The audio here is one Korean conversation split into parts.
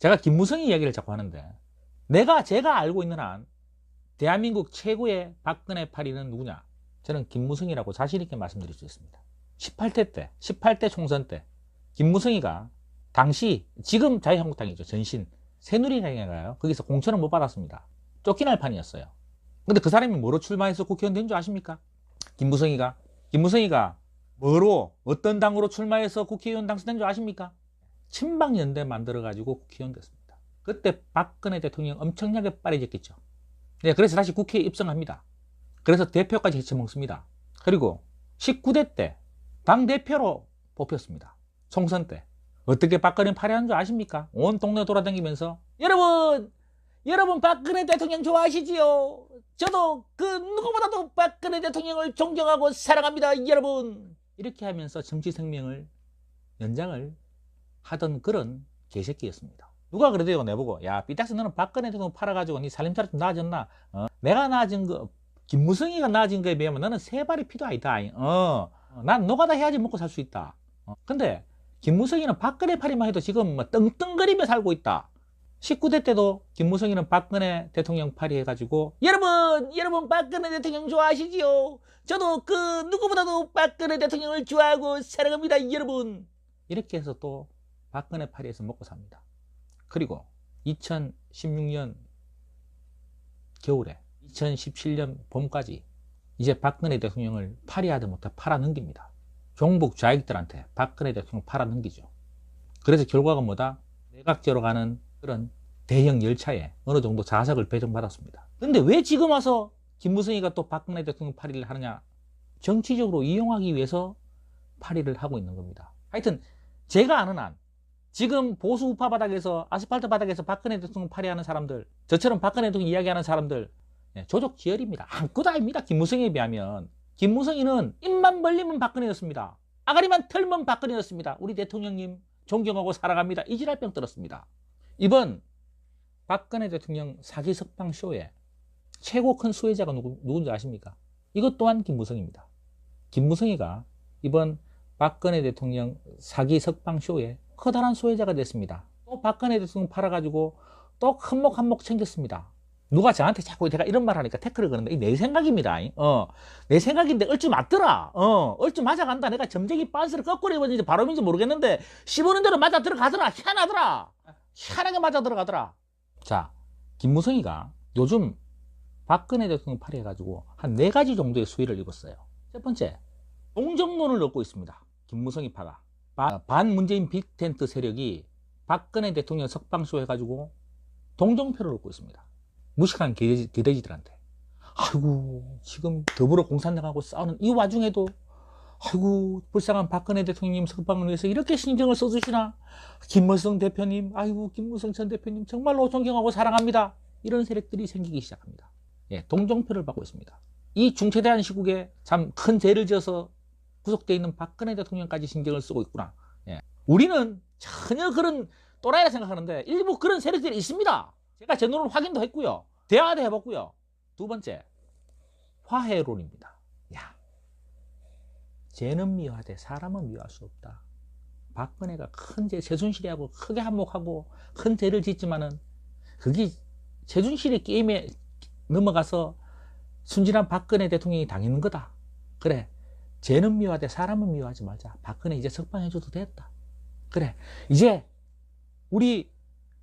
제가 김무성이 이야기를 자꾸 하는데 내가 제가 알고 있는 한 대한민국 최고의 박근혜 파리는 누구냐? 저는 김무성이라고 자신 있게 말씀드릴 수 있습니다. 18대 때, 18대 총선 때 김무성이가 당시 지금 자유한국당이죠. 전신 새누리당인가요? 거기서 공천을 못 받았습니다. 쫓겨날 판이었어요. 근데 그 사람이 뭐로 출마해서 국회의원 된 줄 아십니까? 김무성이가 김무성이가 뭐로 어떤 당으로 출마해서 국회의원 당선된 줄 아십니까? 친박연대 만들어가지고 국회의원 됐습니다. 그때 박근혜 대통령 엄청나게 빠르졌겠죠. 네, 그래서 다시 국회에 입성합니다. 그래서 대표까지 해쳐먹습니다. 그리고 19대 때 당대표로 뽑혔습니다. 총선 때. 어떻게 박근혜 파리하는 줄 아십니까? 온 동네 돌아다니면서 여러분! 여러분 박근혜 대통령 좋아하시지요? 저도 그 누구보다도 박근혜 대통령을 존경하고 사랑합니다. 여러분! 이렇게 하면서 정치 생명을 연장을 하던 그런 개새끼였습니다. 누가 그래도요 내보고 야 삐딱스 너는 박근혜 대통령 팔아가지고 네 살림살이 좀 나아졌나? 어? 내가 나아진 거 김무성이가 나아진 거에 비하면 너는 세 발이 피도 아니다. 어, 난 노가다 해야지 먹고 살 수 있다. 어. 근데 김무성이는 박근혜 팔이만 해도 지금 뭐 떵떵거리며 살고 있다. 19대 때도 김무성이는 박근혜 대통령 팔이 해가지고 여러분 여러분 박근혜 대통령 좋아하시지요? 저도 그 누구보다도 박근혜 대통령을 좋아하고 사랑합니다 여러분 이렇게 해서 또 박근혜 팔이에서 먹고 삽니다. 그리고 2016년 겨울에 2017년 봄까지 이제 박근혜 대통령을 파리하다 못해 팔아넘깁니다. 종북 좌익들한테 박근혜 대통령 팔아넘기죠. 그래서 결과가 뭐다? 내각제로 가는 그런 대형 열차에 어느 정도 자석을 배정받았습니다. 근데 왜 지금 와서 김무성이가 또 박근혜 대통령 파리를 하느냐? 정치적으로 이용하기 위해서 파리를 하고 있는 겁니다. 하여튼 제가 아는 한 지금 보수 우파 바닥에서 아스팔트 바닥에서 박근혜 대통령 파리하는 사람들 저처럼 박근혜 대통령 이야기하는 사람들 네, 조족 지열입니다. 아무것도 아닙니다. 김무성에 비하면 김무성이는 입만 벌리면 박근혜였습니다. 아가리만 털면 박근혜였습니다. 우리 대통령님 존경하고 사랑합니다. 이지랄병 들었습니다. 이번 박근혜 대통령 사기 석방 쇼에 최고 큰 수혜자가 누구, 누군지 아십니까? 이것 또한 김무성입니다. 김무성이가 이번 박근혜 대통령 사기 석방 쇼에 커다란 수혜자가 됐습니다. 또 박근혜 대통령 팔아가지고 또 한몫 한몫 챙겼습니다. 누가 저한테 자꾸 내가 이런 말 하니까 태클을 거는데 내 생각입니다. 어, 내 생각인데 얼추 맞더라. 어, 얼추 맞아간다. 내가 점쟁이 빤스를 거꾸로 입었는지 바로인지 모르겠는데 씹어는 대로 맞아 들어가더라. 희한하더라. 희한하게 맞아 들어가더라. 자, 김무성이가 요즘 박근혜 대통령 팔이해가지고 한 네 가지 정도의 수위를 입었어요. 첫 번째, 동정론을 얻고 있습니다. 김무성이 파가. 반 문재인 빅텐트 세력이 박근혜 대통령 석방쇼 해가지고 동정표를 얻고 있습니다. 무식한 개돼지, 들한테. 아이고 지금 더불어 공산당하고 싸우는 이 와중에도 아이고 불쌍한 박근혜 대통령님 석방을 위해서 이렇게 신경을 써주시나? 김무성 대표님 아이고 김무성 전 대표님 정말로 존경하고 사랑합니다. 이런 세력들이 생기기 시작합니다. 예, 동정표를 받고 있습니다. 이 중체대한 시국에 참 큰 죄를 지어서 구속되어 있는 박근혜 대통령까지 신경을 쓰고 있구나 예. 우리는 전혀 그런 또라이라 생각하는데 일부 그런 세력들이 있습니다 제가 제 눈으로 확인도 했고요. 대화도 해봤고요. 두 번째, 화해론입니다. 야, 죄는 미워하되 사람은 미워할 수 없다. 박근혜가 큰 죄, 최순실이하고 크게 한몫하고 큰 죄를 짓지만은 그게 최순실의 게임에 넘어가서 순진한 박근혜 대통령이 당했는 거다. 그래, 죄는 미워하되 사람은 미워하지 말자. 박근혜 이제 석방해줘도 됐다. 그래, 이제 우리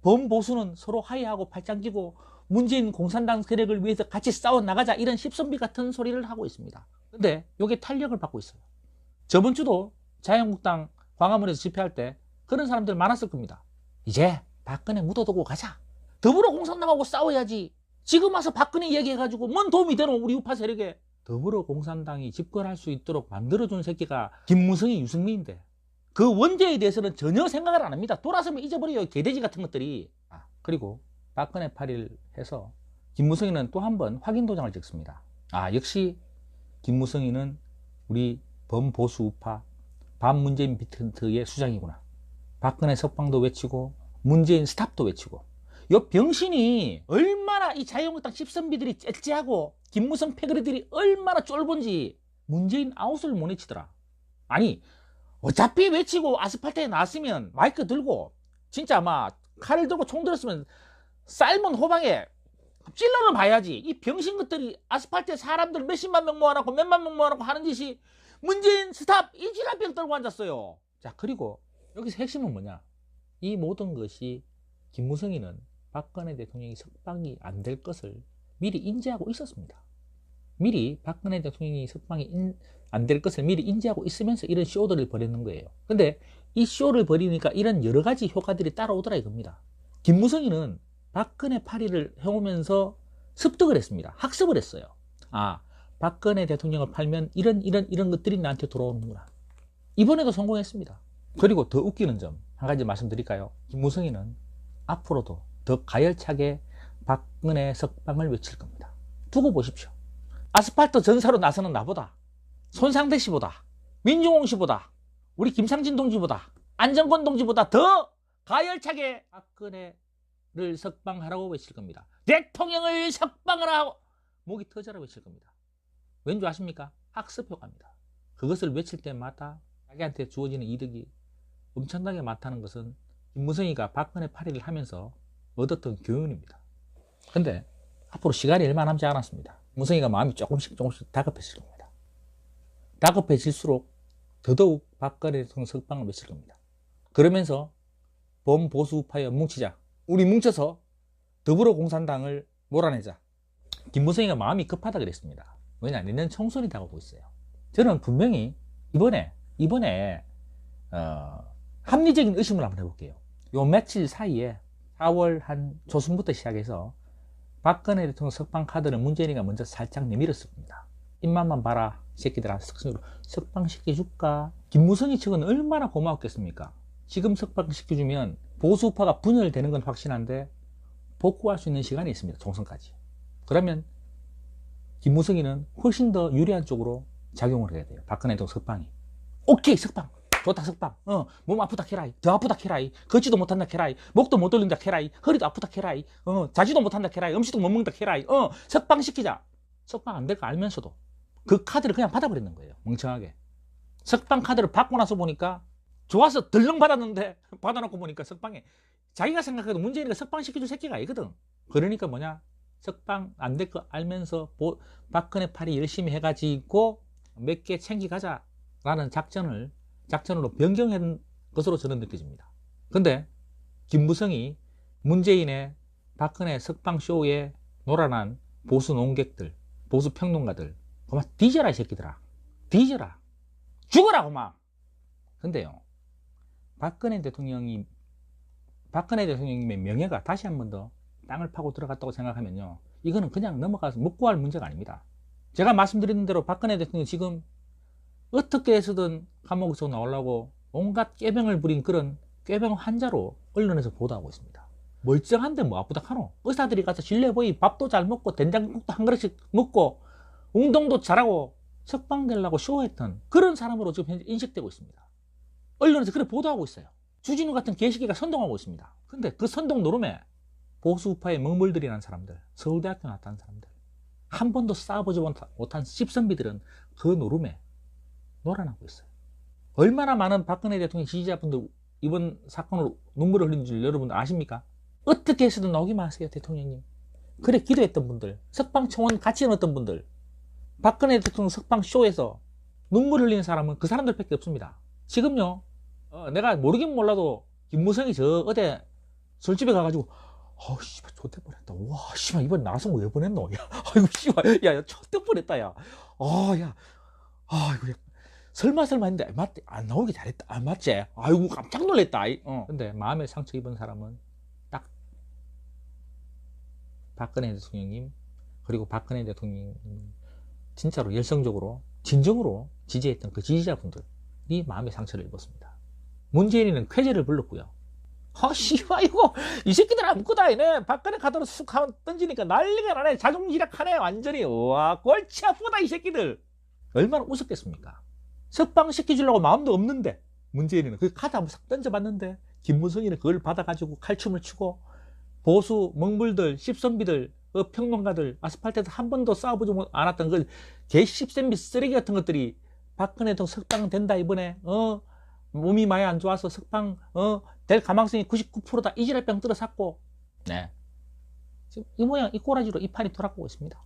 범보수는 서로 화해하고 팔짱 끼고 문재인 공산당 세력을 위해서 같이 싸워 나가자 이런 십선비 같은 소리를 하고 있습니다. 근데 이게 탄력을 받고 있어요. 저번 주도 자유한국당 광화문에서 집회할 때 그런 사람들 많았을 겁니다. 이제 박근혜 묻어두고 가자. 더불어 공산당하고 싸워야지. 지금 와서 박근혜 이야기해가지고 뭔 도움이 되노 우리 우파 세력에. 더불어 공산당이 집권할 수 있도록 만들어준 새끼가 김무성이 유승민인데 그 원죄에 대해서는 전혀 생각을 안 합니다. 돌아서면 잊어버려요. 개돼지 같은 것들이. 아, 그리고 박근혜 8일 해서 김무성이는 또 한 번 확인 도장을 찍습니다. 아, 역시 김무성이는 우리 범보수 우파 반문재인 비트의 수장이구나. 박근혜 석방도 외치고 문재인 스탑도 외치고 요 병신이 얼마나 이 자유한국당 십선비들이 째째하고 김무성 패거리들이 얼마나 쫄본지 문재인 아웃을 못 내치더라. 아니 어차피 외치고 아스팔트에 나왔으면 마이크 들고 진짜 막 칼을 들고 총 들었으면 삶은 호방에 찔러는 봐야지. 이 병신 것들이 아스팔트에 사람들 몇십만 명 모아놓고 몇만 명 모아놓고 하는 짓이 문재인 스탑 이 질환병 떨고 앉았어요. 자 그리고 여기서 핵심은 뭐냐? 이 모든 것이 김무성이는 박근혜 대통령이 석방이 안 될 것을 미리 인지하고 있었습니다. 미리 박근혜 대통령이 석방이 안 될 것을 미리 인지하고 있으면서 이런 쇼들을 벌였는 거예요. 근데 이 쇼를 벌이니까 이런 여러 가지 효과들이 따라오더라 이겁니다. 김무성이는 박근혜 파리를 해오면서 습득을 했습니다. 학습을 했어요. 아, 박근혜 대통령을 팔면 이런 이런 이런 것들이 나한테 돌아오는구나. 이번에도 성공했습니다. 그리고 더 웃기는 점 한 가지 말씀드릴까요? 김무성이는 앞으로도 더 가열차게 박근혜 석방을 외칠 겁니다. 두고 보십시오. 아스팔트 전사로 나서는 나보다 손상대 씨보다 민중홍 씨보다 우리 김상진 동지보다 안정권 동지보다 더 가열차게 박근혜를 석방하라고 외칠 겁니다. 대통령을 석방하라고 목이 터져라 외칠 겁니다. 왠지 아십니까? 학습 효과입니다. 그것을 외칠 때마다 자기한테 주어지는 이득이 엄청나게 많다는 것은 김무성이가 박근혜 파리를 하면서 얻었던 교훈입니다. 근데 앞으로 시간이 얼마 남지 않았습니다. 무성이가 마음이 조금씩 조금씩 다급해질 겁니다. 다급해질수록 더더욱 박근혜 대통령 석방을 외칠 겁니다. 그러면서 범보수 파여 뭉치자. 우리 뭉쳐서 더불어공산당을 몰아내자. 김무성이가 마음이 급하다 그랬습니다. 왜냐 내년 총선이 다가오고 있어요. 저는 분명히 이번에 이번에 어, 합리적인 의심을 한번 해볼게요. 요 며칠 사이에 4월 한 초순부터 시작해서 박근혜 대통령 석방 카드를 문재인이가 먼저 살짝 내밀었습니다. 입맛만 봐라 새끼들아 석방으로 석방시켜줄까? 김무성이 측은 얼마나 고마웠겠습니까? 지금 석방시켜주면 보수파가 분열되는 건 확신한데 복구할 수 있는 시간이 있습니다. 총선까지. 그러면 김무성이는 훨씬 더 유리한 쪽으로 작용을 해야 돼요. 박근혜 대통령 석방이. 오케이 석방. 좋다 석방. 어, 몸 아프다 캐라이. 더 아프다 캐라이. 걷지도 못한다 캐라이. 목도 못 돌린다 캐라이. 허리도 아프다 캐라이. 어, 자지도 못한다 캐라이. 음식도 못 먹는다 캐라이. 어, 석방시키자. 석방 안 될 거 알면서도 그 카드를 그냥 받아버리는 거예요. 멍청하게. 석방 카드를 받고 나서 보니까 좋아서 덜렁 받았는데 받아놓고 보니까 석방에 자기가 생각해도 문재인이가 석방시켜줄 새끼가 아니거든. 그러니까 뭐냐 석방 안 될 거 알면서 보, 박근혜 팔이 열심히 해가지고 몇 개 챙기가자 라는 작전을 작전으로 변경한 것으로 저는 느껴집니다. 근데 김무성이 문재인의 박근혜 석방 쇼에 놀아난 보수 농객들, 보수 평론가들, 그만 뒤져라 이 새끼들아, 뒤져라, 죽어라 그만. 근데요, 박근혜 대통령이 박근혜 대통령님의 명예가 다시 한 번 더 땅을 파고 들어갔다고 생각하면요, 이거는 그냥 넘어가서 묵고 할 문제가 아닙니다. 제가 말씀드린 대로 박근혜 대통령 지금 어떻게 해서든 감옥에서 나오려고 온갖 깨병을 부린 그런 깨병 환자로 언론에서 보도하고 있습니다. 멀쩡한데 뭐 아프다 카노? 의사들이 가서 실내보이 밥도 잘 먹고 된장국도 한 그릇씩 먹고 운동도 잘하고 석방되려고 쇼했던 그런 사람으로 지금 현재 인식되고 있습니다. 언론에서 그렇게 보도하고 있어요. 주진우 같은 개시기가 선동하고 있습니다. 근데 그 선동 노름에 보수파의 먹물들이라는 사람들, 서울대학교 나왔다는 사람들, 한 번도 싸워보지 못한 씹선비들은 그 노름에 놀아나고 있어요. 얼마나 많은 박근혜 대통령 지지자분들 이번 사건으로 눈물을 흘린 줄 여러분 아십니까? 어떻게 해서든 나오기만 하세요, 대통령님. 그래 기도했던 분들, 석방청원 같이 넣었던 분들, 박근혜 대통령 석방쇼에서 눈물 흘리는 사람은 그 사람들밖에 없습니다. 지금요, 어, 내가 모르긴 몰라도 김무성이 저 어제 술집에 가가지고 어, 씨발, 좋대 뻔했다. 와, 씨발, 이번 나선 거왜 보냈노? 야, 아이고, 씨발, 야, 야, 좆대 뻔했다, 야. 아, 야, 아이고, 야. 설마 설마 했는데 맞대 안 나오기 잘했다 아 맞지 아이고 깜짝 놀랐다 어. 근데 마음에 상처 입은 사람은 딱 박근혜 대통령님 그리고 박근혜 대통령 진짜로 열성적으로 진정으로 지지했던 그 지지자분들이 마음의 상처를 입었습니다 문재인이는 쾌재를 불렀고요 아, 씨발, 이거, 이 새끼들 아무것도 아니네. 박근혜 카드로 쑥 하면 던지니까 난리가 나네. 자중지락하네, 완전히. 와, 골치 아프다, 이 새끼들. 얼마나 웃었겠습니까? 석방시켜주려고 마음도 없는데 문재인은 그 카드 한번 싹 던져봤는데 김무성이는 그걸 받아가지고 칼춤을 추고 보수 먹물들 씹선비들 어, 평론가들 아스팔트에서 한 번도 싸워보지 않았던 그 개씹센비 쓰레기 같은 것들이 박근혜도 석방 된다 이번에. 어? 몸이 많이 안 좋아서 석방 어, 될 가망성이 99%다. 이지랄병 들어샀고. 네. 지금 이 모양 이 꼬라지로 이 판이 돌아가고 있습니다.